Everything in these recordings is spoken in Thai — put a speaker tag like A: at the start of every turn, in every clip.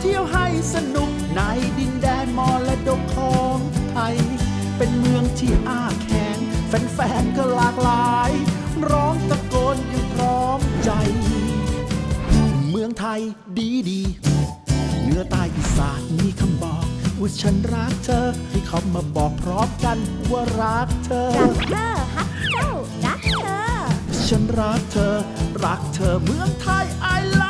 A: เที่ยวให้สนุกในดินแดนมรดกของไทย เป็นเมืองที่อ้าแขนแฟนๆก็หลากหลาย ร้องตะโกนอยังพร้อมใจ เมืองไทยดีดีเหนือใต้อีสานมีคำบอก ว่าฉันรักเธอ ให้เขามาบอกพร้อมกันว่ารักเธอ
B: รักเธอฮักเจ้ารักเธอ
A: ฉันรักเธอ รักเธอเมืองไทย I love you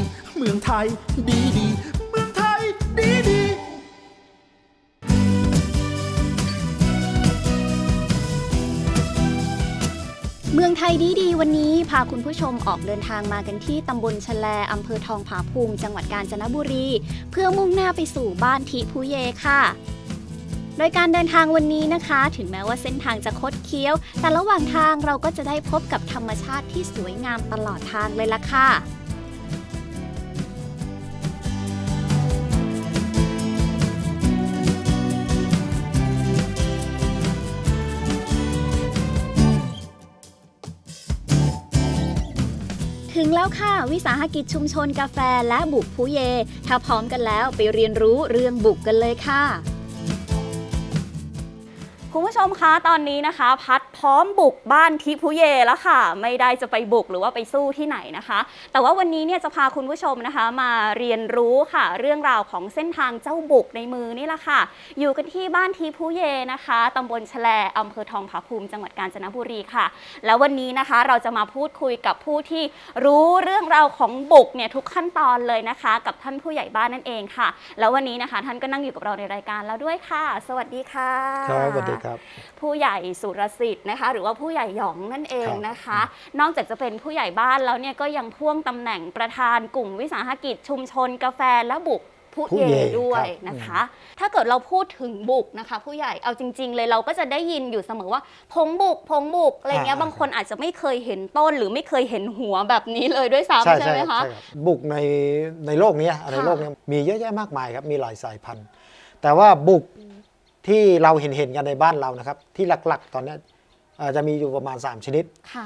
A: เมืองไทย ดีดีเมืองไทย ดีดี
B: เมืองไทยดีดีวันนี้พาคุณผู้ชมออกเดินทางมากันที่ตำบลชะแลอำเภอทองผาภูมิจังหวัดกาญจนบุรี เพื่อมุ่งหน้าไปสู่บ้านทิพูเยค่ะ โดยการเดินทางวันนี้นะคะ ถึงแม้ว่าเส้นทางจะคดเคี้ยว แต่ระหว่างทางเราก็จะได้พบกับธรรมชาติที่สวยงามตลอดทางเลยล่ะค่ะ แล้วค่ะ วิสาหกิจชุมชนกาแฟและบุกผู้เย ถ้าพร้อมกันแล้วไปเรียนรู้เรื่องบุกกันเลยค่ะ คุณผู้ชมคะตอนนี้นะคะ พัดพร้อมบุกบ้านทิพุเยแล้วค่ะ ไม่ได้จะไปบุกหรือว่าไปสู้ที่ไหนนะคะ แต่ว่าวันนี้เนี่ยจะพาคุณผู้ชมนะคะ มาเรียนรู้ค่ะ เรื่องราวของเส้นทางเจ้าบุกในมือนี่แหละค่ะ อยู่กันที่บ้านทิพุเยนะคะตำบลแฉลอำเภอทองผาภูมิจังหวัดกาญจนบุรีค่ะ แล้ววันนี้นะคะเราจะมาพูดคุยกับผู้ที่รู้เรื่องราวของบุกเนี่ยทุกขั้นตอนเลยนะคะ กับท่านผู้ใหญ่บ้านนั่นเองค่ะ แล้ววันนี้นะคะ ท่านก็นั่งอยู่กับเราในรายการแล้วด้วยค่ะ สวัสดีค่ะ
C: ครับสวัสดี
B: ผู้ใหญ่สุรสิทธิ์นะคะ หรือว่าผู้ใหญ่หยองนั่นเอง
C: ครับ
B: นะคะ นอกจากจะเป็นผู้ใหญ่บ้านแล้วเนี่ยก็ยังพ่วงตำแหน่งประธานกลุ่มวิสาหกิจชุมชนกาแฟและบุกผู้
C: ผู้
B: เย
C: เย
B: ด้วย
C: ครับ
B: นะคะ ถ้าเกิดเราพูดถึงบุกนะคะ ผู้ใหญ่เอาจริง ๆ เลยเราก็จะได้ยินอยู่เสมอว่าพงบุกพงบุกอะไรเงี้ย
C: อ่า
B: บางคนอาจจะไม่เคยเห็นต้น หรือไม่เคยเห็นหัวแบบนี้เลยด้วย
C: ใช่
B: ซ้ำใช่
C: ใช่
B: ไหม
C: ครั
B: คะ
C: บใช่ครับบุกในในโลกเนี้ยใน
B: ค่ะ
C: โลกเนี้ยมีเยอะแยะมากมายครับมีหลายสายพันธุ์ แต่ว่าบุก ที่เราเห็นเห็นกันในบ้านเรานะครับ ที่หลักๆ ตอนเนี้ยเอ่อจะมีอยู่ประมาณ 3 ชนิด
B: ค่ะ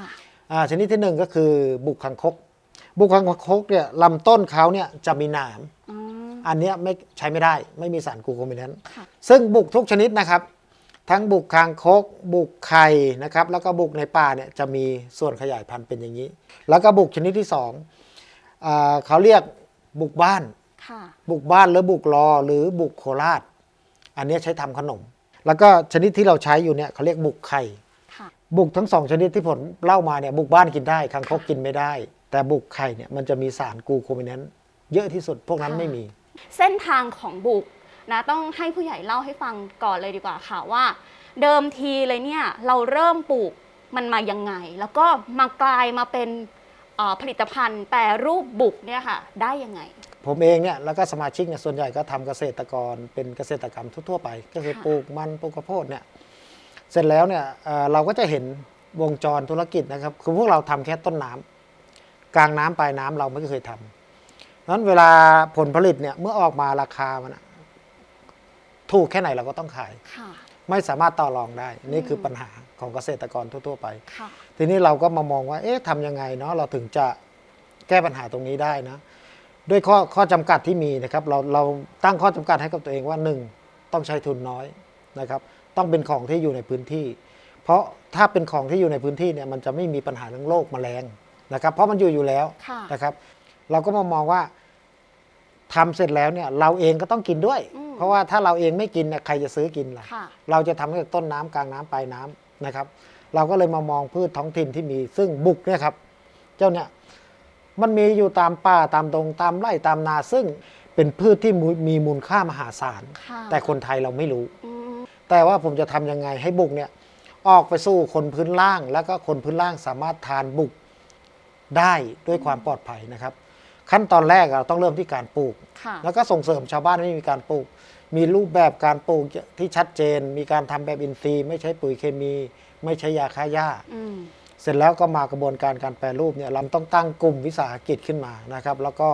C: อ่าชนิดที่หนึ่งก็คือบุกคังคก บุกคังคกเนี่ยลำต้นเขาเนี่ยจะมีหนาม
B: อืม
C: อันเนี้ยไม่ใช้ไม่ได้ไม่มีสารกลูโคมินแนนต์
B: ค่ะ
C: ซึ่งบุกทุกชนิดนะครับ ทั้งบุกคางคก บุกไข่นะครับ แล้วก็บุกในป่าเนี่ยจะมีส่วนขยายพันธุ์เป็นอย่างนี้ แล้วก็บุกชนิดที่สองอาเขาเรียกบุกบ้าน
B: ค่ะ
C: บุกบ้านหรือบุกรอหรือบุกโคราช อันเนี้ยใช้ทำขนม แล้วก็ชนิดที่เราใช้อยู่เนี่ยเขาเรียกบุกไข่
B: ค่ะ
C: บุกทั้งสองชนิดที่ผมเล่ามาเนี่ยบุกบ้านกินได้คางคกกินไม่ได้ แต่บุกไข่เนี่ยมันจะมีสารกลูโคมินแนนต์เยอะที่สุดพวกนั้น
B: ค่ะ
C: ไม่มี
B: เส้นทางของบุกนะต้องให้ผู้ใหญ่เล่าให้ฟังก่อนเลยดีกว่าค่ะว่า เดิมทีเลยเนี่ยเราเริ่มปลูกมันมายังไง แล้วก็มากลายมาเป็นเอ่อผลิตภัณฑ์แปรรูปบุกเนี่ยค่ะได้ยังไง
C: ผมเองเนี่ยแล้วก็สมาชิกเนี่ยส่วนใหญ่ก็ทำเกษตรกรเป็นเกษตรกรรมทั่วๆไป ก็คือ
B: ค่ะ
C: ปลูกมันปลูกข้าวโพดเนี่ยเสร็จแล้วเนี่ยเอ่อเราก็จะเห็นวงจรธุรกิจนะครับคือพวกเราทำแค่ต้นน้ำกลางน้ำปลายน้ำเราไม่เคยทำนั้นเวลาผลผลิตเนี่ยเมื่อออกมาราคามันอะถูกแค่ไหนเราก็ต้องขาย
B: ค่ะ
C: ไม่สามารถต่อรองได้ นี่คือ
B: ม
C: ปัญหาของเกษตรกรทั่ว ๆ ไป
B: ค่ะ
C: ทีนี้เราก็มามองว่า เอ๊ะทำยังไงเนาะเราถึงจะแก้ปัญหาตรงนี้ได้นะ ด้วยข้อข้อจำกัดที่มีนะครับเราเราตั้งข้อจำกัดให้กับตัวเองว่าหนึ่งต้องใช้ทุนน้อยนะครับ ต้องเป็นของที่อยู่ในพื้นที่ เพราะถ้าเป็นของที่อยู่ในพื้นที่เนี่ยมันจะไม่มีปัญหาเรื่องโรคแมลงนะครับ เพราะมันอยู่อยู่แล้ว
B: ค่ะ
C: นะครับ เราก็มามองว่าททำเสร็จแล้วเนี่ยเราเองก็ต้องกินด้วย
B: อืม
C: เพราะว่าถ้าเราเองไม่กินเนี่ยใครจะซื้อกินล่ะ
B: ค่ะ
C: เราจะทำให้ต้นน้ำกลางน้ำปลายน้ำนะครับ เราก็เลยมามองพืชท้องถิ่นที่มี ซึ่งบุกเนี่ยครับ เจ้าเนี่ย มันมีอยู่ตามป่าตามตรงตามไร่ตามนาซึ่งเป็นพืชที่มูมีมูลค่ามหาศาล
B: ค่ะ
C: แต่คนไทยเราไม่รู้
B: อืม
C: แต่ว่าผมจะทำยังไงให้บุกเนี่ยออกไปสู้คนพื้นล่าง แล้วก็คนพื้นล่างสามารถทานบุกได้ด้วยความปลอดภัยนะครับ ขั้นตอนแรกเราต้องเริ่มที่การปลูก
B: ค่ะ
C: แล้วก็ส่งเสริมชาวบ้านให้มีการปลูก มีรูปแบบการปลูกที่ชัดเจน มีการทำแบบอินทรีย์ ไม่ใช้ปุ๋ยเคมี ไม่ใช้ยาฆ่าหญ้า
B: อืม
C: เสร็จแล้วก็มากระบวนการการแปรรูปเนี่ยเราต้องตั้งกลุ่มวิสาหกิจขึ้นมานะครับ แล้วก็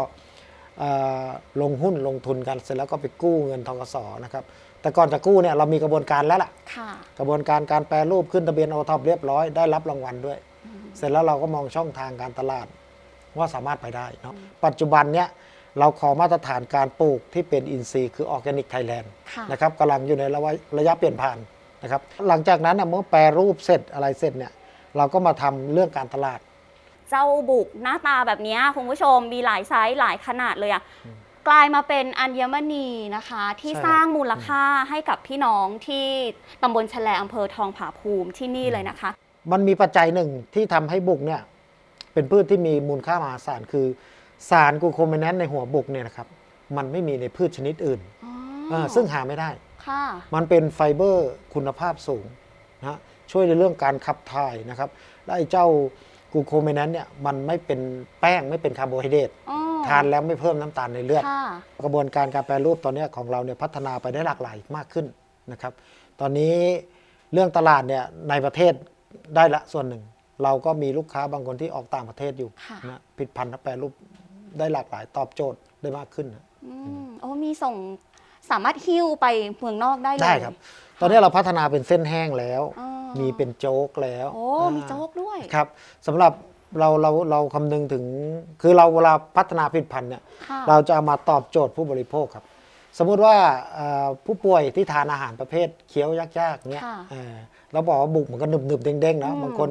C: เอ่อลงหุ้นลงทุนกันเสร็จแล้วก็ไปกู้เงินทกสนะครับแต่ก่อนจะกู้เนี่ยเรามีกระบวนการแล้วล่ะ
B: ค่ะ
C: กระบวนการการแปรรูปขึ้นทะเบียนโอท็อปเรียบร้อยได้รับรางวัลด้วย เสร็จแล้วเราก็มองช่องทางการตลาดว่าสามารถไปได้เนาะปัจจุบันเนี่ยเราขอมาตรฐานการปลูกที่เป็นอินทรีย์คือออร์แกนิกไทยแลนด์
B: ค่ะ
C: นะครับกำลังอยู่ในระยะระยะเปลี่ยนผ่านนะครับหลังจากนั้นน่ะเมื่อแปรรูปเสร็จอะไรเสร็จเนี่ย เราก็มาทำเรื่องการตลาด
B: เจ้าบุกหน้าตาแบบเนี้ยคุณผู้ชมมีหลายไซส์หลายขนาดเลยอะกลายมาเป็นอัญมณีนะคะ ที่
C: ใช่
B: สร้างมูลค่าให้กับพี่น้องที่ตำบลแฉลอำเภอทองผาภูมิที่นี่เลยนะคะ
C: มันมีปัจจัยหนึ่งที่ทำให้บุกเนี่ยเป็นพืชที่มีมูลค่ามหาศาลคือสารกลูโคเมนนในหัวบุกเนี่ยนะครับมันไม่มีในพืชชนิดอื่น
B: อ๋อ
C: เออซึ่งหาไม่ได้
B: ค่ะ
C: มันเป็นไฟเบอร์คุณภาพสูงนะฮะ ช่วยในเรื่องการขับถ่ายนะครับและไอ้เจ้ากลูโคเมนนเนี่ยมันไม่เป็นแป้งไม่เป็นคาร์โบไฮเดรต
B: อ๋อ
C: ทานแล้วไม่เพิ่มน้ำตาลในเลือด
B: ค่ะ
C: กระบวนการการแปรรูปตอนเนี้ยของเราเนี่ยพัฒนาไปได้หลากหลายมากขึ้นนะครับ ตอนนี้เรื่องตลาดเนี่ยในประเทศได้ละส่วนหนึ่ง เราก็มีลูกค้าบางคนที่ออกต่างประเทศอยู่
B: ค่ะ
C: นะผลิดพันธุ์แปรรูปได้หลากหลายตอบโจทย์ได้มากขึ้นนะ
B: อืมโอ้มีส่งสามารถหิ้วไปเมืองนอกได้เลย
C: ได้ครับ ตอนนี้เราพัฒนาเป็นเส้นแห้งแล้ว
B: อ๋อ
C: มีเป็นโจ๊กแล้ว
B: โอ้มีโจ๊กด้วย
C: ครับสำหรับเราเราเราคำนึงถึง คือเราเวลาพัฒนาผลิตภัณฑ์เนี่ย
B: ค่ะ
C: เราจะเอามาตอบโจทย์ผู้บริโภคครับ สมมุติว่าเอ่อผู้ป่วยที่ทานอาหารประเภทเคี้ยวยากๆเนี้ย
B: ค่ะ
C: เออเราบอกว่าบุกมันก็หนึบหนึบๆเด้งๆนะ
B: อืม
C: บางคน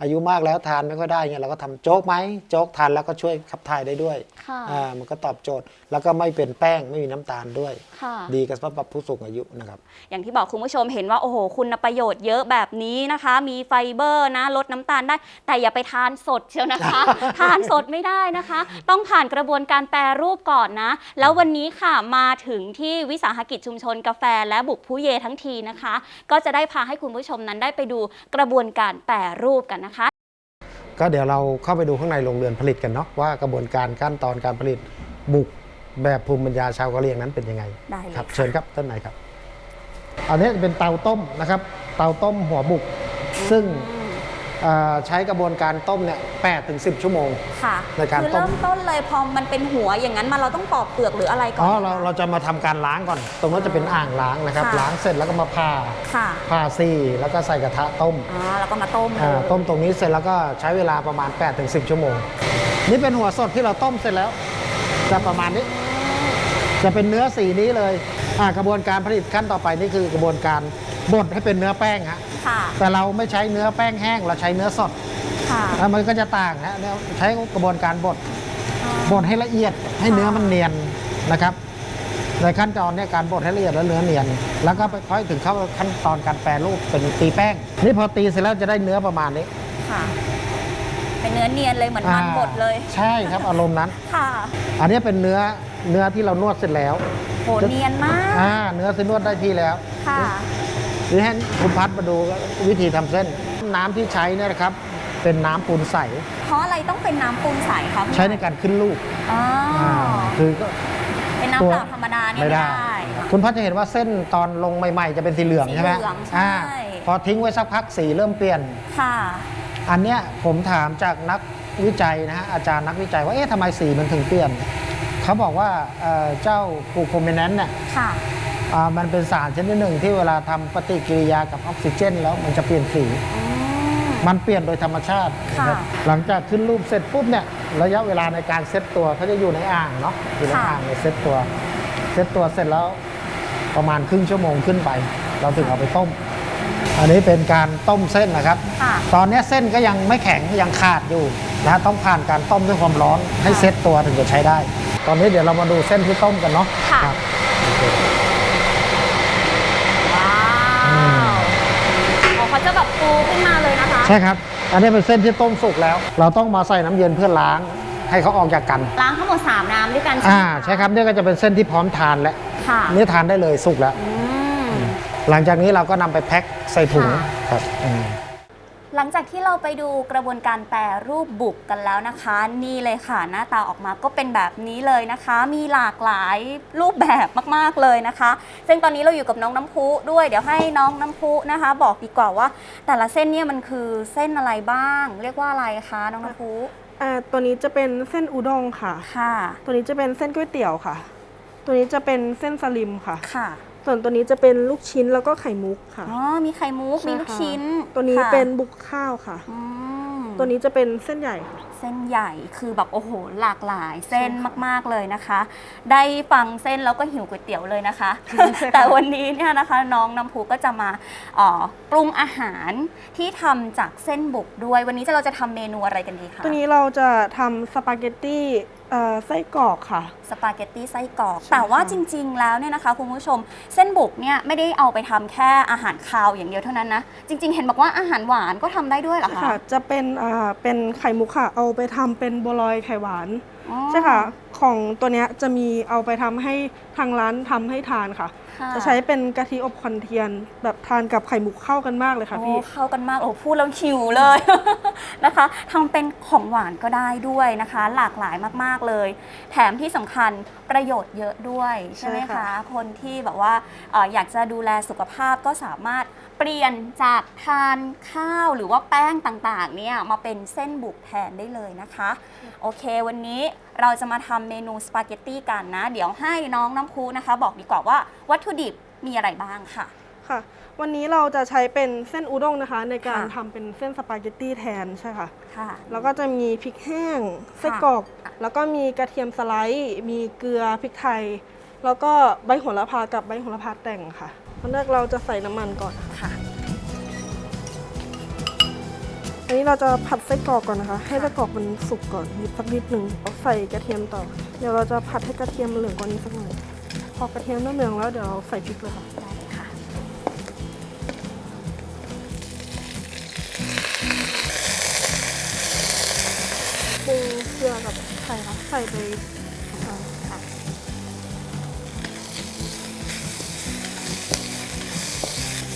C: อายุมากแล้วทานไม่ค่อยได้เงี้ยเราก็ทำโจ๊กไหมโจ๊กทานแล้วก็ช่วยขับถ่ายได้ด้วย
B: ค่ะ
C: อ่ามันก็ตอบโจทย์ แล้วก็ไม่เป็นแป้งไม่มีน้ำตาลด้วย
B: ค่ะ
C: ดีกับสำหรับผู้สูงอายุนะครับ
B: อย่างที่บอกคุณผู้ชมเห็นว่าโอ้โหคุณประโยชน์เยอะแบบนี้นะคะ มีไฟเบอร์นะลดน้ำตาลได้ แต่อย่าไปทานสดเชียวนะคะ ทานสดไม่ได้นะคะ ต้องผ่านกระบวนการแปรรูปก่อนนะ แล้ววันนี้ค่ะมาถึงที่วิสาหกิจชุมชนกาแฟ และบุกผู้เยทั้งทีนะคะ ก็จะได้พาให้คุณผู้ชมนั้นได้ไปดูกระบวนการแปรรูปกันนะคะ
C: ก็เดี๋ยวเราเข้าไปดูข้างในโรงเรือนผลิตกันเนาะว่ากระบวนการขั้นตอนการผลิตบุกแบบภูมิปัญญาชาวกะเหรี่ยงนั้นเป็นยังไง
B: ได้เลย
C: ครับ
B: ค่ะ
C: เชิญครับท่านไหนครับ อันนี้เป็นเตาต้มนะครับ เตาต้มหัวบุก ซึ่งเอ่อ ใช้กระบวนการต้มเนี่ยแปดถึงสิบชั่วโมง
B: ค่ะ
C: ในการ
B: คือ
C: ต้ม
B: เริ่มต้นเลยพอมันเป็นหัวอย่างนั้นมาเราต้องปอกเปลือกหรืออะไรก่อน
C: อ๋อเราเราจะมาทำการล้างก่อน ตรงนั้นจะเป็นอ่างล้างนะครับ
B: ค่ะ
C: ล้างเสร็จแล้วก็มาผ่า
B: ค่ะ
C: ผ่าซี่แล้วก็ใส่กระทะต้ม
B: อ่าแล้วก็มาต้ม
C: อ่า
B: เลย
C: ต้มตรงนี้เสร็จแล้วก็ใช้เวลาประมาณ8ปถึงสิชั่วโมง นี่เป็นหัวสดที่เราต้มเสร็จแล้ว จะประมาณนี้ จะเป็นเนื้อสีนี้เลยอ่ากระบวนการผลิตขั้นต่อไปนี่คือกระบวนการบดให้เป็นเนื้อแป้งฮะ
B: ค่ะ
C: แต่เราไม่ใช้เนื้อแป้งแห้ง เราใช้เนื้อสด
B: ค่ะ
C: แล้วมันก็จะต่างฮะเนี่ยใช้กระบวนการบดบดให้ละเอียดให้เนื้อมันเนียนนะครับในขั้นตอนเนี้การบดให้ละเอียดแล้วเนื้อเนียน แล้วก็ไปค่อยถึงเข้าขั้นตอนการแปรรูปเป็นตีแป้ง นี่พอตีเสร็จแล้วจะได้เนื้อประมาณนี้
B: ค่ะเป็นเนื้อเนียนเลยเหมือนมันบดเลย
C: อ่าใช่ครับอารมณ์นั้น
B: ค่ะ
C: อันนี้เป็นเนื้อเนื้อที่เรานวดเสร็จแล้ว
B: โหเนียนมาก
C: อ่าเนื้อที่นวดได้ที่แล้ว
B: ค่ะ
C: นี่ให้คุณพัดมาดูวิธีทำเส้น น้ำที่ใช้เนี่ยนะครับ เป็นน้ำปูนใส
B: เพราะอะไรต้องเป็นน้ำปูนใสคะคุณ
C: ใช้ในการขึ้นลูก
B: อ๋ออ
C: อ่าคือก็
B: เป็นน้ำเปล่าธรรมดาเนี่ย
C: ไม่
B: ไม่
C: ได้
B: ได้
C: คุณพัดจะเห็นว่าเส้นตอนลงใหม่ๆ จะเป็นสีเหลือง
B: สี
C: ใช่ไหม
B: เหลืองใช่
C: อ่าพอทิ้งไว้สักพักสีเริ่มเปลี่ยน
B: ค่ะ
C: อันเนี้ยผมถามจากนักวิจัยนะฮะอาจารย์นักวิจัยว่าเอ๊ะทำไมสีมันถึงเปลี่ยน เขาบอกว่าเอ่อเจ้ากูโคเมนแนนเนี่ย
B: ค่ะ
C: อ่า มันเป็นสารชนิดหนึ่งที่เวลาทำปฏิกิริยากับออกซิเจน แล้วมันจะเปลี่ยนสี
B: อืม
C: มันเปลี่ยนโดยธรรมชาติ
B: ค่ะ
C: นะครับหลังจากขึ้นรูปเสร็จปุ๊บเนี่ยระยะเวลาในการเซตตัวเขาจะอยู่ในอ่างเนาะอยู่ใน
B: ค่ะ
C: อ่างในเซตตัวเซตตัวเสร็จแล้วประมาณครึ่งชั่วโมงขึ้นไป เราถึงเอาไปต้ม อันนี้เป็นการต้มเส้นนะครับ
B: ค่ะ
C: ตอนนี้เส้นก็ยังไม่แข็งยังขาดอยู่นะฮะต้องผ่านการต้มด้วยความร้อนให้เซ็ตตัวถึงจะใช้ได้ ตอนนี้เดี๋ยวเรามาดูเส้นที่ต้มกันเนาะ
B: ค่ะ
C: ครับโอเค
B: ว้าว อ๋อเขาจะแบบฟูขึ้นมาเลยนะคะ
C: ใช่ครับ อันนี้เป็นเส้นที่ต้มสุกแล้ว เราต้องมาใส่น้ำเย็นเพื่อล้างให้เขาออกจากกัน
B: ล้างทั้งหมด 3 น้ำด้วยกันใช่ไหม
C: อ่า
B: คะ
C: ใช่ครับเนี่ยก็จะเป็นเส้นที่พร้อมทานแล้ว
B: ค่ะ
C: นี่ทานได้เลยสุกแล้ว
B: อืม
C: หลังจากนี้เราก็นำไปแพ็คใส่ถุง
B: ค่ะ
C: ครับอืม
B: หลังจากที่เราไปดูกระบวนการแปรรูปบุกกันแล้วนะคะ นี่เลยค่ะ หน้าตาออกมาก็เป็นแบบนี้เลยนะคะ มีหลากหลายรูปแบบมากๆเลยนะคะ ซึ่งตอนนี้เราอยู่กับน้องน้ำพุด้วยเดี๋ยวให้น้องน้ำพุนะคะ บอกดีกว่าว่า แต่ละเส้นเนี่ยมันคือเส้นอะไรบ้าง เรียกว่าอะไรคะน้องน้ำพุ
D: อ่าตัวนี้จะเป็นเส้นอุด้งค่ะ
B: ค่ะ
D: ตัวนี้จะเป็นเส้นก๋วยเตี๋ยวค่ะ ตัวนี้จะเป็นเส้นสลิมค่ะ
B: ค่ะ
D: ส่วนตัวนี้จะเป็นลูกชิ้นแล้วก็ไข่มุกค่ะ
B: อ๋อ มีไข่มุก
D: ใช่
B: มีลูก
D: ค่ะ
B: ชิ้น
D: ตัวนี้
B: ค่ะ
D: เป็นบุกข้าวค่ะ
B: อืม
D: ตัวนี้จะเป็นเส้นใหญ่ค่ะ
B: เส้นใหญ่ คือแบบโอ้โหหลากหลายเส้น
D: ใช่ค่ะ
B: มาก ๆเลยนะคะ ได้ฟังเส้นแล้วก็หิวก๋วยเตี๋ยวเลยนะคะ
D: ใช่ค่ะ
B: แต่วันนี้เนี่ยนะคะน้องน้ำพูก็จะมาเอ่อปรุงอาหารที่ทำจากเส้นบุกด้วย วันนี้จะเราจะทำเมนูอะไรกันดีคะ
D: ตัวนี้เราจะทำสปาเกตตี้เอ่อไส้กรอกค่ะ
B: สปาเกตตี้ไส้กรอก
D: ใช่
B: แต่ว่า
D: ค่ะ
B: จริง ๆ แล้วเนี่ยนะคะคุณผู้ชมเส้นบุกเนี่ยไม่ได้เอาไปทำแค่อาหารคาวอย่างเดียวเท่านั้นนะ จริง ๆ เห็นบอกว่าอาหารหวานก็ทำได้ด้วยเหรอคะ
D: ค่ะจะเป็นอ่าเป็นไข่มุกค่ะเอาไปทำเป็นบัวลอยไข่หวาน
B: อ๋อ
D: ใช่ค่ะ ของตัวเนี้ยจะมีเอาไปทำให้ทางร้านทำให้ทานค่ะ
B: ค่
D: จะใช้เป็นกะทิอบควันเทียน แบบทานกับไข่มุกเข้ากันมากเลยค่ะพี่
B: โอ้เข้ากันมากโอ้พูดแล้วหิวเลยนะคะทำเป็นของหวานก็ได้ด้วยนะคะ หลากหลายมากๆเลย แถมที่สำคัญประโยชน์เยอะด้วยใช่ไหม
D: ใช่
B: คะ
D: ค่ะ
B: คนที่แบบว่าเอ่ออยากจะดูแลสุขภาพก็สามารถเปลี่ยนจากทานข้าวหรือว่าแป้งต่างๆเนี่ยมาเป็นเส้นบุกแทนได้เลยนะคะ โอเควันนี้ เราจะมาทำเมนูสปาเกตตี้กันนะ เดี๋ยวให้น้องน้ำคูนะคะ บอกดีกว่าว่าวัตถุดิบมีอะไรบ้างค่ะ
D: ค่ะ วันนี้เราจะใช้เป็นเส้นอุด้งนะคะ ในการ
B: ค่ะ
D: ทำเป็นเส้นสปาเกตตี้แทนใช่ค่ะ
B: ค่ะ
D: แล้วก็จะมีพริกแห้งไส้กรอกแล้วก็มีกระเทียมสไลด์ มีเกลือพริกไทย แล้วก็ใบโหระพากับใบโหระพาแต่งค่ะตอนแรกเราจะใส่น้ำมันก่อนค่ะ
B: ค่ะ
D: อันนี้เราจะผัดไส้กรอกก่อนนะคะ ให้ไส้กรอกมันสุกก่อนนิดสักนิดหนึ่งเอาใส่กระเทียมต่อ เดี๋ยวเราจะผัดให้กระเทียมเหลืองกว่านี้สักหน่อย พอกระเทียมเริ่มเหลืองแล้วเดี๋ยวเราใส่พริกเลยค่ะ
B: ได้เลยค่ะ
D: ปรุงเกลือกับไข่ค่ะใส่ไปอ่าค่ะ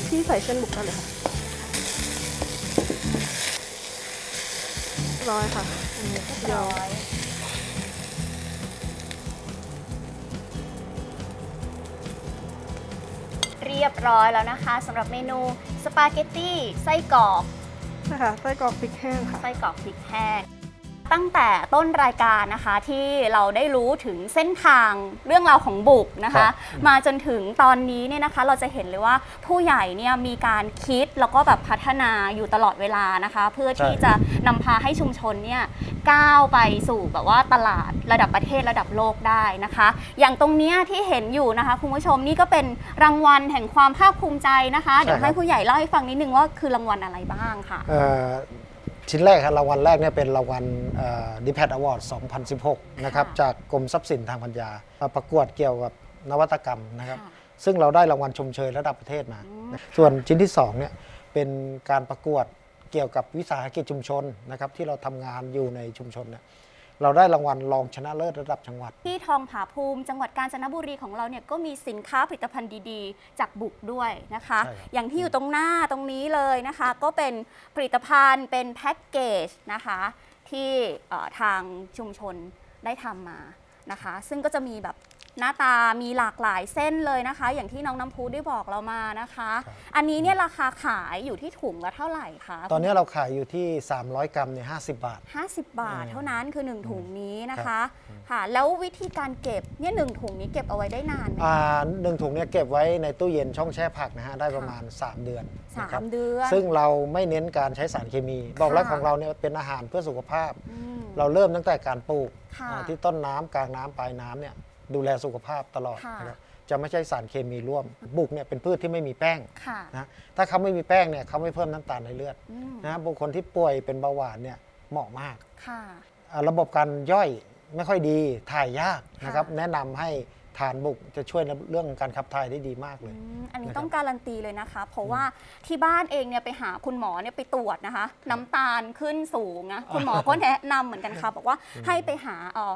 D: ที่ใส่เส้นบุกได้เลยค่ะ ร้อยค่ะอันนี้เดี๋ยว
B: เรียบร้อยแล้วนะคะสำหรับเมนูสปาเกตตี้ไส้กรอก
D: นะคะไส้กรอกพริกแห้งค่ะ
B: ไส้กรอกพริกแห้ง ตั้งแต่ต้นรายการนะคะที่เราได้รู้ถึงเส้นทางเรื่องราวของบุกนะ
C: ครั
B: คะ
C: บ
B: มาจนถึงตอนนี้เนี่ยนะคะเราจะเห็นเลยว่าผู้ใหญ่เนี่ยมีการคิดแล้วก็แบบพัฒนาอยู่ตลอดเวลานะคะ เพื่อที่จะนำพาให้ชุมชนเนี่ยก้าวไปสู่แบบว่าตลาดระดับประเทศระดับโลกได้นะคะ อย่างตรงเนี้ยที่เห็นอยู่นะคะคุณผู้ชมนี่ก็เป็นรางวัลแห่งความภาคภูมิใจนะคะเดี๋ยวให้ผู้ใหญ่เล่าให้ฟังนิดนึงว่าคือรางวัลอะไรบ้างค่ะ
C: เอ่อ ชิ้นแรกครับรางวัลแรกเนี่ยเป็นรางวัลดิแพดอวอร์ด 2016 นะครับ
B: ค่ะ
C: จากกรมทรัพย์สินทางปัญญามาประกวดเกี่ยวกับนวัตกรรมนะครับ
B: ค่ะ
C: ซึ่งเราได้รางวัลชมเชยระดับประเทศมา ส่วนชิ้นที่2เนี่ยเป็นการประกวดเกี่ยวกับวิสาหกิจชุมชนนะครับที่เราทำงานอยู่ในชุมชนเนี่ย เราได้รางวัลรองชนะเลิศระดับจังหวัด
B: ที่ทองผาภูมิจังหวัดกาญจนบุรีของเราเนี่ยก็มีสินค้าผลิตภัณฑ์ดีๆ จากบุกด้วยนะคะ
C: ใช่ครับ
B: อย่างที่อยู่ตรงหน้าตรงนี้เลยนะคะ ก็เป็นผลิตภัณฑ์เป็นแพ็กเกจนะคะ ที่เอ่อทางชุมชนได้ทำมานะคะ ซึ่งก็จะมีแบบ หน้าตามีหลากหลายเส้นเลยนะคะ อย่างที่น้องน้ำพูได้บอกเรามานะคะ อันนี้เนี่ยราคาขายอยู่ที่ถุงละเท่าไหร่คะ
C: ตอนนี้เราขายอยู่ที่ 300 กรัมเนี่ย50บาท
B: 50 บาทเท่านั้นคือ 1 ถุงนี้นะ
C: ครั
B: คะ
C: บ
B: ค่ะแล้ววิธีการเก็บเนี่ยหนึ่งถุงนี้เก็บเอาไว้ได้นานไหม
C: อ่าหนึ่งถุงเนี่ยเก็บไว้ในตู้เย็นช่องแช่ผักนะฮะได้ประมาณ 3 เดือน
B: สา
C: นะครับ
B: มเดือน
C: ซึ่งเราไม่เน้นการใช้สารเคมี บอกแล้ว
B: ค่ะ
C: ของเราเนี่ยเป็นอาหารเพื่อสุขภาพ
B: อืม
C: เราเริ่มตั้งแต่การปลูก
B: ค่ะ
C: อ่าที่ต้นน้ำกลางน้ำปลายน้ำเนี่ย ดูแลสุขภาพตลอด
B: ค่ะ
C: นะครับจะไม่ใช่สารเคมีร่วม บุกเนี่ยเป็นพืชที่ไม่มีแป้ง
B: ค่ะ
C: นะถ้าเขาไม่มีแป้งเนี่ยเขาไม่เพิ่มน้ำตาลในเลือด
B: อืม
C: นะบุคคลที่ป่วยเป็นเบาหวานเนี่ยเหมาะมาก
B: ค่ะ
C: อ่าระบบการย่อยไม่ค่อยดีถ่ายยากนะครับ
B: ค่ะ
C: แนะนำให้ทานบุกจะช่วยในเรื่องการขับถ่ายได้ดีมากเลย
B: อืมอันนี้
C: นะครับ
B: ต้องการันตีเลยนะคะ เพราะว่าที่บ้านเองเนี่ยไปหาคุณหมอเนี่ยไปตรวจนะคะ น้ำตาลขึ้นสูงนะคุณหมอก็แนะนำเหมือนกันค่ะ บอกว่าให้ไปหาเอ่อ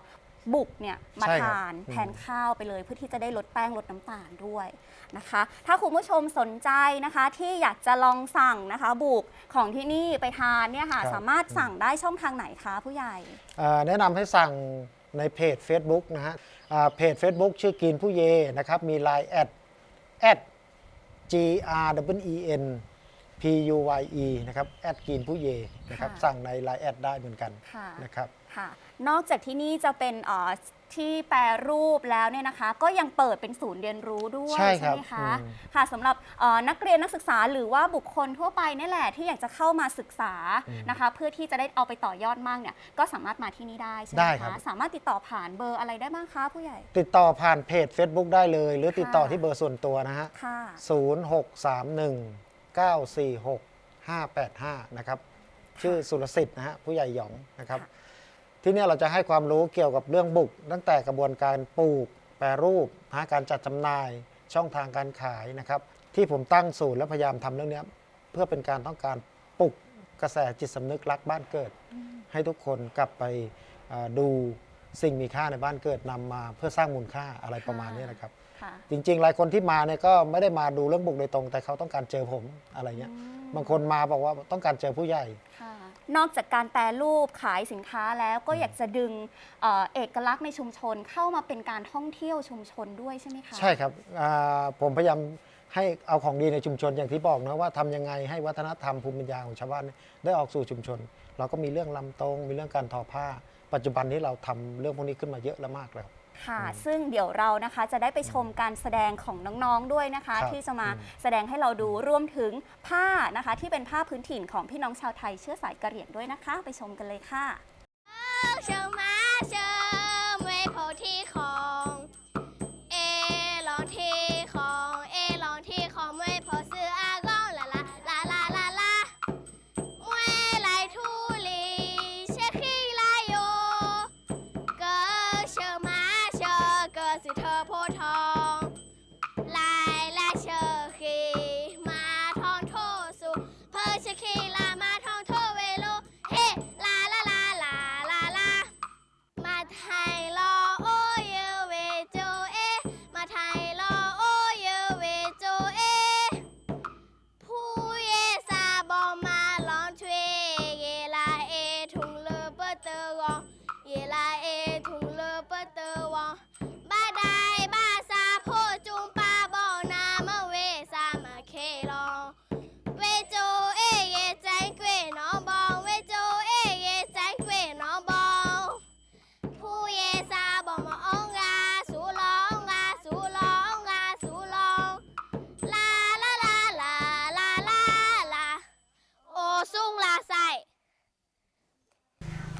B: บุกเนี่ยมา
C: ใช่ครับ
B: ทาน
C: อืม
B: แทนข้าวไปเลย เพื่อที่จะได้ลดแป้งลดน้ำตาลด้วยนะคะ ถ้าคุณผู้ชมสนใจนะคะ ที่อยากจะลองสั่งนะคะ บุกของที่นี่ไปทานเนี่ยค่ะสามารถสั่งได้ช่องทางไหนคะผู้ใหญ่
C: อ่าแนะนำให้สั่งในเพจ Facebook นะฮะอ่าเพจ Facebook ชื่อกินผู้เยนะครับ มี Line แอดแอด G R W E N P U Y E นะครับแอดกินผู้เยนะครับ
B: ค่ะ
C: สั่งใน Line แอดได้เหมือนกัน
B: ค่ะ
C: นะครับ
B: ค่ะ นอกจากที่นี่จะเป็นเอ่อที่แปรรูปแล้วเนี่ยนะคะ ก็ยังเปิดเป็นศูนย์เรียนรู้ด้วย
C: ใช่ครับ
B: ไหมคะ
C: อืม
B: ค่ะสำหรับเอ่อนักเรียนนักศึกษาหรือว่าบุคคลทั่วไปนี่แหละที่อยากจะเข้ามาศึกษานะคะ เพื่อที่จะได้เอาไปต่อยอดมั่งเนี่ยก็สามารถมาที่นี่ได้ใช่ไหม
C: ได้ครั
B: คะ
C: บ
B: สามารถติดต่อผ่านเบอร์อะไรได้บ้างคะผู้ใหญ่
C: ติดต่อผ่านเพจ Facebook ได้เลย หรือติดต่อ
B: ค่ะ
C: ที่เบอร์ส่วนตัวนะฮะ
B: ค่ะ
C: 0631 946 585นะครับชื่อสุรสิทธิ์นะฮะผู้ใหญ่หยองนะครับ
B: ค่ะ
C: ที่เนี่ยเราจะให้ความรู้เกี่ยวกับเรื่องบุก ตั้งแต่กระบวนการปลูก แปรรูปนะฮะการจัดจำหน่าย ช่องทางการขายนะครับ ที่ผมตั้งศูนย์และพยายามทำเรื่องเนี้ยเพื่อเป็นการต้องการปลุกกระแสจิตสำนึกรักบ้านเกิด ให้ทุกคนกลับไปอ่าดูสิ่งมีค่าในบ้านเกิดนำมา เพื่อสร้างมูลค่าอะไรประมาณนี้นะครับ
B: ค่ะ
C: จริงๆ หลายคนที่มาเนี่ยก็ไม่ได้มาดูเรื่องบุกโดยตรง แต่เขาต้องการเจอผมอะไรเงี้ยบางคนมาบอกว่าต้องการเจอผู้ใหญ่
B: ค่ะ นอกจากการแปรรูปขายสินค้าแล้วก็อยากจะดึงเอ่อเอกลักษณ์ในชุมชนเข้ามาเป็นการท่องเที่ยวชุมชนด้วยใช่ไหมคะ
C: ใช่ครับอ่าผมพยายามให้เอาของดีในชุมชนอย่างที่บอกนะว่าทำยังไงให้วัฒนธรรมภูมิปัญญาของชาวบ้านเนี่ยได้ออกสู่ชุมชน เราก็มีเรื่องลำตรงมีเรื่องการทอผ้า ปัจจุบันนี้เราทำเรื่องพวกนี้ขึ้นมาเยอะแล้วมากแล้ว
B: ค่ะ ซึ่งเดี๋ยวเรานะคะจะได้ไปชมการแสดงของน้องๆด้วยนะคะ
C: ครับ
B: ที่จะมา
C: อืม
B: แสดงให้เราดูรวมถึงผ้านะคะ ที่เป็นผ้าพื้นถิ่นของพี่น้องชาวไทยเชื้อสายกะเหรี่ยงด้วยนะคะ ไปชมกันเลยค่ะ
E: เชิญมาเชิญ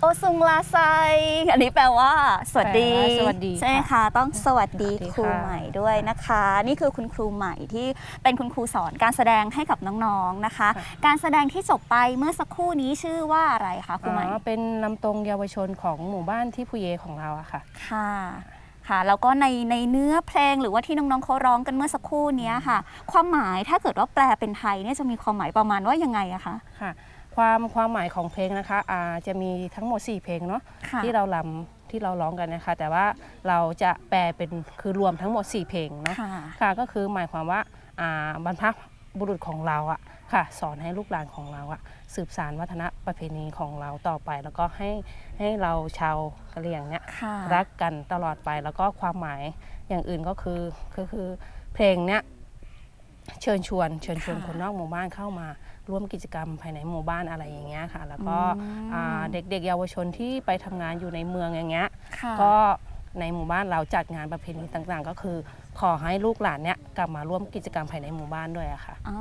E: โอซุงลาไซ อันนี้แป
B: ลว่า สวัสดี
F: แปลว่าสวัสดี
B: ใช่ไหม
F: ค่ะ
B: คะต้องสวัสดี
F: สวัสดี
B: ครู
F: ค่ะ
B: ใหม่ด้วยนะคะ นี่คือคุณครูใหม่ที่เป็นคุณครูสอนการแสดงให้กับน้องๆนะคะ การแสดงที่จบไปเมื่อสักครู่นี้ชื่อว่าอะไรคะครูใหม่
F: อ๋อเป็นลำตรงเยาวชนของหมู่บ้านที่พุเยของเราอะค่ะ
B: ค่ะค่ะแล้วก็ในในเนื้อเพลงหรือว่าที่น้องๆเขาร้องกันเมื่อสักครู่เนี้ยค่ะ ความหมายถ้าเกิดว่าแปลเป็นไทยเนี่ยจะมีความหมายประมาณว่ายังไงอะคะ
F: ค่ะ ความความหมายของเพลงนะคะอ่าจะมีทั้งหมด 4 เพลงเนาะ
B: ค่ะ
F: ที่เราลำที่เราร้องกันนะคะ แต่ว่าเราจะแปลเป็นคือรวมทั้งหมด 4 เพลงเนาะ
B: ค่ะ
F: ค่ะก็คือหมายความว่าอ่าบรรพบุรุษของเราอะค่ะสอนให้ลูกหลานของเราอะสืบสานวัฒนประเพณีของเราต่อไป แล้วก็ให้ให้เราชาวกะเหรี่ยงเนี่ย
B: ค่ะ
F: รักกันตลอดไปแล้วก็ความหมายอย่างอื่นก็คือก็คือเพลงเนี้ยเชิญชวนเชิญชวน
B: ค่ะ
F: คนนอกหมู่บ้านเข้ามา ร่วมกิจกรรมภายในหมู่บ้านอะไรอย่างเงี้ยค่ะ แล้วก็
B: อืม
F: อ่าเด็กๆ เยาวชนที่ไปทำงานอยู่ในเมืองอย่างเงี้ย
B: ค่ะ
F: ก็ในหมู่บ้านเราจัดงานประเพณีต่างๆ ก็คือ ขอให้ลูกหลานเนี้ยกลับมาร่วมกิจกรรมภายในหมู่บ้านด้วยอะค่ะ
B: อ๋อ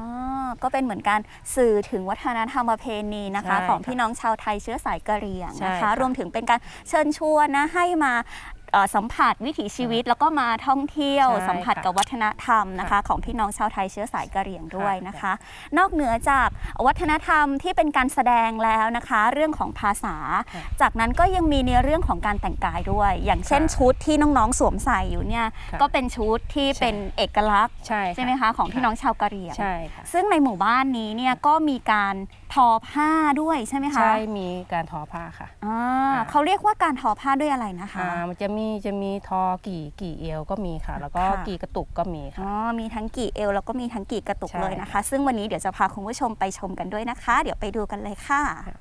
B: ก็เป็นเหมือนการสื่อถึงวัฒนธรรมประเพณีนะคะ
F: ใช่
B: ของ
F: ค่ะ
B: พี่น้องชาวไทยเชื้อสายกะเหรี่ยง
F: ใช่
B: นะคะ
F: ค่ะ
B: รวมถึงเป็นการเชิญชวนนะให้มาเอ่อ สัมผัสวิถีชีวิตแล้วก็มาท่องเที่ยว
F: ใช่
B: สัมผัส
F: ค่ะ
B: กับวัฒนธรรมนะคะ ของพี่น้องชาวไทยเชื้อสายกะเหรี่ยงด้วยนะคะ นอกเหนือจากวัฒนธรรมที่เป็นการแสดงแล้วนะคะ เรื่องของภาษา
F: ค่ะ
B: จากนั้นก็ยังมีในเรื่องของการแต่งกายด้วย อย่างเช่น
F: ค่ะ
B: ชุดที่น้องๆสวมใส่อยู่เนี่ย
F: ค่ะ
B: ก็เป็นชุดที่เป็นเอกลักษณ์
F: ใช่
B: ใช่ไหมคะของพี่น้องชาวกะเหรี่ยง
F: ใช่ค่ะ
B: ซึ่งในหมู่บ้านนี้เนี่ยก็มีการ ทอผ้าด้วยใช่ไหมคะ
F: ใช่มีการทอผ้าค่ะ
B: อ่า
F: ค่ะ
B: เขาเรียกว่าการทอผ้าด้วยอะไรนะคะ
F: อ่ามันจะมีจะมีทอกี่กี่เอวก็มีค่ะ แล้วก็
B: ค่ะ
F: กี่กระตุกก็มี
B: อ๋
F: ค่ะ
B: อมีทั้งกี่เอวแล้วก็มีทั้งกี่กระตุก
F: ใช่
B: เลยนะคะ ซึ่งวันนี้เดี๋ยวจะพาคุณผู้ชมไปชมกันด้วยนะคะ เดี๋ยวไปดูกันเลยค่ะ
F: ค่ะ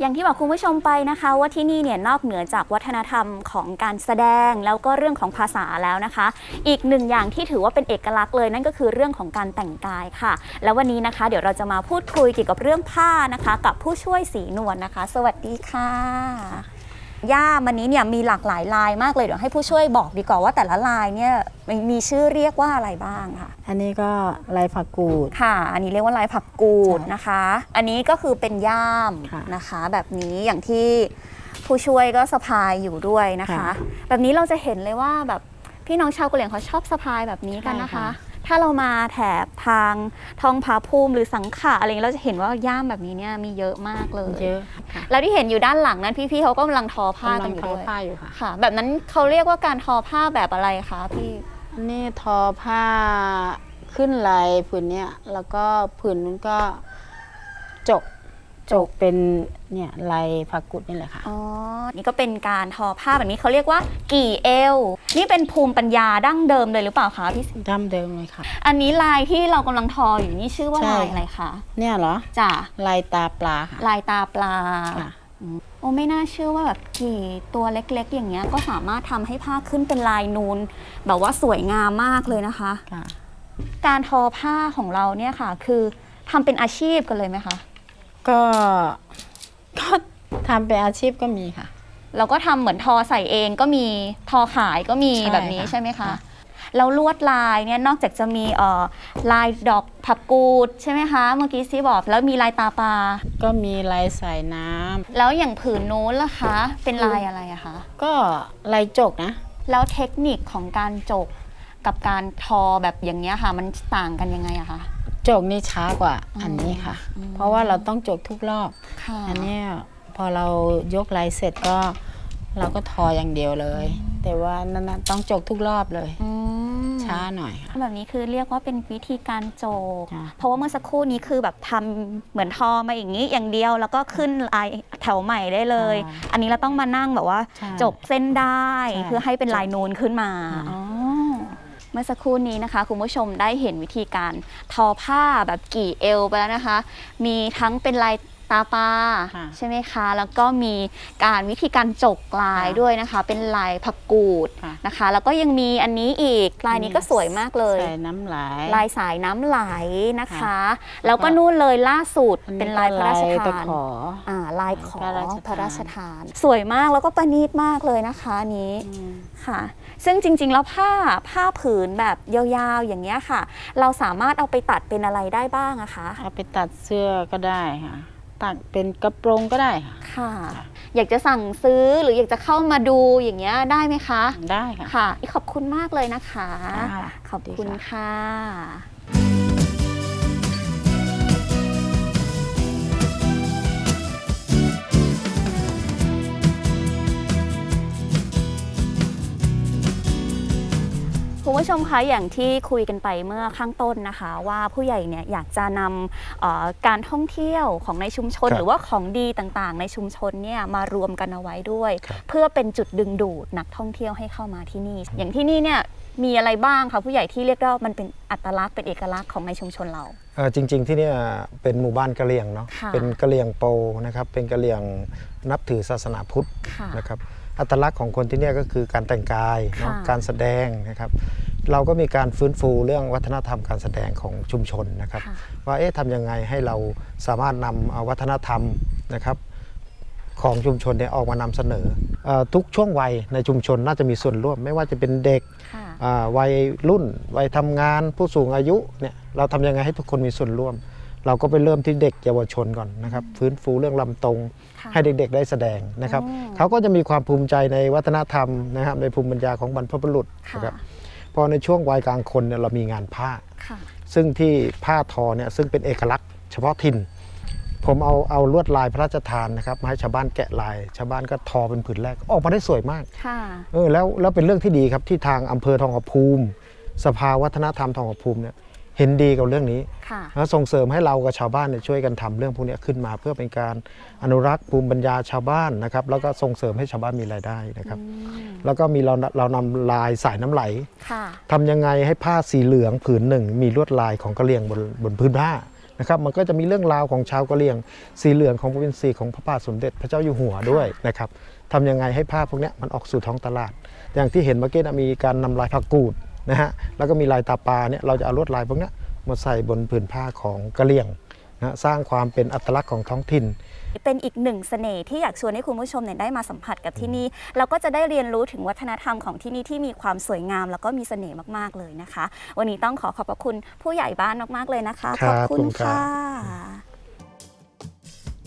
B: อย่างที่บอกคุณผู้ชมไปนะคะว่าที่นี่เนี่ยนอกเหนือจากวัฒนธรรมของการแสดงแล้วก็เรื่องของภาษาแล้วนะคะ อีกหนึ่งอย่างที่ถือว่าเป็นเอกลักษณ์เลยนั่นก็คือเรื่องของการแต่งกายค่ะ แล้ววันนี้นะคะเดี๋ยวเราจะมาพูดคุยเกี่ยวกับเรื่องผ้านะคะ กับผู้ช่วยสีนวลนะคะ สวัสดีค่ะ ย่าวันนี้เนี่ยมีหลากหลายลายมากเลยเดี๋ยวให้ผู้ช่วยบอกดีกว่าว่าแต่ละลายเนี่ยมีชื่อเรียกว่าอะไรบ้างค่ะ
G: อันนี้ก็ลายผักกูด
B: ค่ะ อันนี้เรียกว่าลายผักกูด
G: ใช่
B: นะคะ อันนี้ก็คือเป็นย่าม
G: ค่ะ
B: นะคะ แบบนี้อย่างที่ผู้ช่วยก็สะพายอยู่ด้วยนะคะ
G: ค่ะ
B: แบบนี้เราจะเห็นเลยว่าแบบพี่น้องชาวกะเหรี่ยงเขาชอบสะพายแบบนี้กันนะคะ
G: ใช่ค่ะ
B: ถ้าเรามาแถบทางทองผาภูมิหรือสังขะอะไรอย่างเงี้ยเราจะเห็นว่าย่ามแบบนี้เนี่ยมีเยอะมากเลย
G: เยอะค่ะ
B: แล้วที่เห็นอยู่ด้านหลังนั้นพี่ๆเขาก็กำลังทอผ้ากัน
G: กำลัง
B: อยู่
G: ทอ
B: ด้วย
G: ผ้าอยู่ค่ะ
B: ค่ะ แบบนั้นเขาเรียกว่าการทอผ้าแบบอะไรคะพี่
G: อันนี้ทอผ้าขึ้นลายผืนเนี้ยแล้วก็ผืนนู้นก็จก จกเป็นเนี่ยลายผักกุดนี่แหละค่ะ
B: อ๋อ นี่ก็เป็นการทอผ้าแบบนี้เขาเรียกว่ากี่เอว นี่เป็นภูมิปัญญาดั้งเดิมเลยหรือเปล่าคะพี่
G: ดั้มเดิมเลยค่ะ
B: อันนี้ลายที่เรากำลังทออยู่นี่ชื่อว่า
G: ใช่
B: ลายอะไรคะ
G: เนี่ยเหรอ
B: จ้ะ
G: ลายตาปลาค่ะ
B: ลายตาปลา
G: ค่ะ
B: โอ้ไม่น่าเชื่อว่าแบบกี่ตัวเล็ก ๆ อย่างเงี้ยก็สามารถทำให้ผ้าขึ้นเป็นลายนูน แบบว่าสวยงามมากเลยนะคะ
G: ค่ะ
B: การทอผ้าของเราเนี่ยค่ะ คือทำเป็นอาชีพกันเลยไหมคะ
G: ก็ก็ทำเป็นอาชีพก็มีค่ะ
B: เราก็ทำเหมือนทอใส่เองก็มีทอขายก็มี
G: ใช่
B: แบบนี้
G: ค่ะ
B: ใช่ไหมคะ
G: ค่ะ
B: แล้วลวดลายเนี่ยนอกจากจะมีเอ่อลายดอกผักกูดใช่ไหมคะ เมื่อกี้ซีบอกแล้วมีลายตาปลา
G: ก็มีลายสายน้ำ
B: แล้วอย่างผืนนู้นล่ะคะ เป็นลายอะไรอะคะ
G: ก็ลายจกนะ
B: แล้วเทคนิคของการจกกับการทอแบบอย่างเงี้ยค่ะ มันต่างกันยังไงอะคะ
G: จกนี่ช้ากว่าอันนี้ค่ะ
B: อืม
G: เพราะว่าเราต้องจกทุกรอบ
B: ค่ะ
G: อันเนี้ยพอเรายกลายเสร็จก็เราก็ทออย่างเดียวเลย แต่ว่านั่นนะต้องจกทุกรอบเลย
B: อืม
G: ช้าหน่อยค่ะ
B: แบบนี้คือเรียกว่าเป็นวิธีการโจก
G: ค่ะ
B: เพราะว่าเมื่อสักครู่นี้คือแบบทำเหมือนทอมาอย่างนี้อย่างเดียว แล้วก็ขึ้นลายแถวใหม่ได้เลย อันนี้เราต้องมานั่งแบบว่า
G: ใช่
B: จกเส้นได้
G: ใช่
B: เพื่อให้เป็นลายนูนขึ้นมา
G: ค่ะ
B: อ๋อ เมื่อสักครู่นี้นะคะ คุณผู้ชมได้เห็นวิธีการทอผ้าแบบกี่เอวไปแล้วนะคะ มีทั้งเป็นลายตาปลา
G: ค่ะ
B: ใช่ไหมคะ แล้วก็มีการวิธีการจกลาย
G: ค่ะ
B: ด้วยนะคะ เป็นลายผักกูด
G: ค่ะ
B: นะคะ แล้วก็ยังมีอันนี้อีกลายนี้ก็สวยมากเลย
G: ใส่น้ำไหล
B: ลายสายน้ำไหลนะคะ
G: ค่ะ
B: แล้วก็นู่นเลยล่าสุด
G: อั
B: เป็นลายพระราช
G: ตะ
B: ทาน
G: ขอ
B: อ่าลายขอ
G: พระราชทาน
B: พระราชทาน สวยมากแล้วก็ประณีตมากเลยนะคะอันนี้
G: อืม
B: ค่ะ ซึ่งจริงๆ แล้วผ้าผ้าผืนแบบยาวๆ อย่างเงี้ยค่ะ เราสามารถเอาไปตัดเป็นอะไรได้บ้างอะคะ
G: เอาไปตัดเสื้อก็ได้ค่ะ ตัดเป็นกระโปรงก็ได้ค่ะ
B: ค่ะ อยากจะสั่งซื้อหรืออยากจะเข้ามาดูอย่างเงี้ยได้ไหมคะ
G: ได้ค่ะ
B: ค่ะ ขอบคุณมากเลยนะคะ
G: ค่ะ
B: ขอบคุณ
G: ดีค่ะ
B: ค่ะคุณผู้ชมคะอย่างที่คุยกันไปเมื่อข้างต้นนะคะ ว่าผู้ใหญ่เนี่ยอยากจะนำเอ่อการท่องเที่ยวของในชุมชน
C: ครับ
B: หรือว่าของดีต่างๆ ในชุมชนเนี่ยมารวมกันเอาไว้ด้วย
C: ครับ
B: เพื่อเป็นจุดดึงดูดนักท่องเที่ยวให้เข้ามาที่นี่ อย่างที่นี่เนี่ยมีอะไรบ้างคะผู้ใหญ่ที่เรียกได้ว่ามันเป็นอัตลักษณ์เป็นเอกลักษณ์ของในชุมชนเรา
C: เอ่อจริง ๆ ที่เนี่ยเป็นหมู่บ้านกะเหรี่ยงเนาะ
B: ค่ะ
C: เป็นกะเหรี่ยงโปนะครับเป็นกะเหรี่ยงนับถือศาสนาพุทธ
B: ค่ะ
C: นะครับ อัตลักษณ์ของคนที่เนี่ยก็คือการแต่งกายเนาะ
B: ค่ะ
C: การแสดงนะครับ เราก็มีการฟื้นฟูเรื่องวัฒนธรรมการแสดงของชุมชนนะครับ
B: ค่ะ
C: ว่าเอ๊ะทำยังไงให้เราสามารถนำเอาวัฒนธรรมนะครับของชุมชนเนี่ยออกมานำเสนอเออทุกช่วงวัยในชุมชนน่าจะมีส่วนร่วม ไม่ว่าจะเป็นเด็ก
B: ค่ะ
C: อ่าวัยรุ่น วัยทำงานผู้สูงอายุเนี่ยเราทำยังไงให้ทุกคนมีส่วนร่วม เราก็ไปเริ่มที่เด็กเยาวชนก่อนนะครับฟื้นฟูเรื่องลำตรง
B: ค่ะ
C: ให้เด็กๆได้แสดงนะครับ
B: อืม
C: เขาก็จะมีความภูมิใจในวัฒนธรรมนะครับในภูมิปัญญาของบรรพบุรุษ
B: ค่ะ
C: นะครับพอในช่วงวัยกลางคนเนี่ยเรามีงานผ้า
B: ค่ะ
C: ซึ่งที่ผ้าทอเนี่ยซึ่งเป็นเอกลักษณ์เฉพาะถิ่น ผมเอาเอาลวดลายพระราชทานนะครับมาให้ชาวบ้านแกะลาย ชาวบ้านก็ทอเป็นผืนแรกออกมาได้สวยมาก
B: ค่ะ
C: เออแล้วแล้วเป็นเรื่องที่ดีครับที่ทางอำเภอทองผาภูมิ สภาวัฒนธรรมทองผาภูมิเนี่ย เห็นดีกับเรื่องนี้
B: ค่ะ
C: แล้วส่งเสริมให้เรากับชาวบ้านเนี่ยช่วยกันทำเรื่องพวกเนี้ยขึ้นมา เพื่อเป็นการอนุรักษ์ภูมิปัญญาชาวบ้านนะครับแล้วก็ส่งเสริมให้ชาวบ้านมีรายได้นะครับ แล้วก็มีเราเรานำลายสายน้ำไหล
B: ค่ะ
C: ทำยังไงให้ผ้าสีเหลืองผืนหนึ่ง มีลวดลายของกะเหรี่ยงบนบนพื้นผ้านะครับมันก็จะมีเรื่องราวของชาวกะเหรี่ยง สีเหลืองของพระเป็นสีของพระบาทสมเด็จพระเจ้าอยู่หัวด้วยนะครับทำยังไงให้ผ้าพวกเนี้ยมันออกสู่ท้องตลาด อย่างที่เห็นเมื่อกี้นะมีการนำลายผักกูด นะฮะแล้วก็มีลายตาปลาเนี่ยเราจะเอาลวดลายพวกเนี้ยมาใส่บนผืนผ้าของกะเหรี่ยงนะฮะสร้างความเป็นอัตลักษณ์ของท้องถิ่น
B: เป็นอีกหนึ่งเสน่ห์ที่อยากชวนให้คุณผู้ชมเนี่ยได้มาสัมผัสกับที่นี่แล้วก็จะได้เรียนรู้ถึงวัฒนธรรมของที่นี่ที่มีความสวยงาม แล้วก็มีเสน่ห์มากๆเลยนะคะ วันนี้ต้องขอขอบพระคุณผู้ใหญ่บ้านมากๆเลยนะคะ
C: ค
B: ข
C: รั
B: อ
C: บบ
B: คุณ
C: ขอบคุณครับ
B: ค่ะ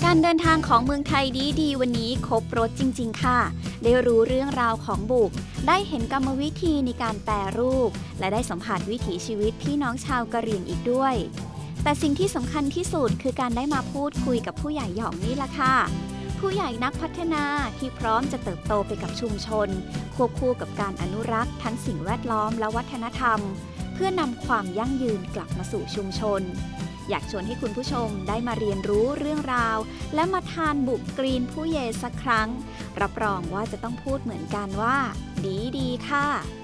B: การเดินทางของเมืองไทยดีดีๆวันนี้ครบรถจริง ๆ ค่ะ ได้รู้เรื่องราวของบุก ได้เห็นกรรมวิธีในการแปรรูป และได้สัมผัสวิถีชีวิตพี่น้องชาวกะเหรี่ยงอีกด้วย แต่สิ่งที่สำคัญที่สุดคือการได้มาพูดคุยกับผู้ใหญ่หยองนี่แหละค่ะ ผู้ใหญ่นักพัฒนาที่พร้อมจะเติบโตไปกับชุมชน ควบคู่กับการอนุรักษ์ทั้งสิ่งแวดล้อมและวัฒนธรรม เพื่อนำความยั่งยืนกลับมาสู่ชุมชน อยากชวนให้คุณผู้ชมได้มาเรียนรู้เรื่องราว และมาทานบุกกรีนผู้เยสักครั้ง รับรองว่าจะต้องพูดเหมือนกันว่า ดีดีค่ะ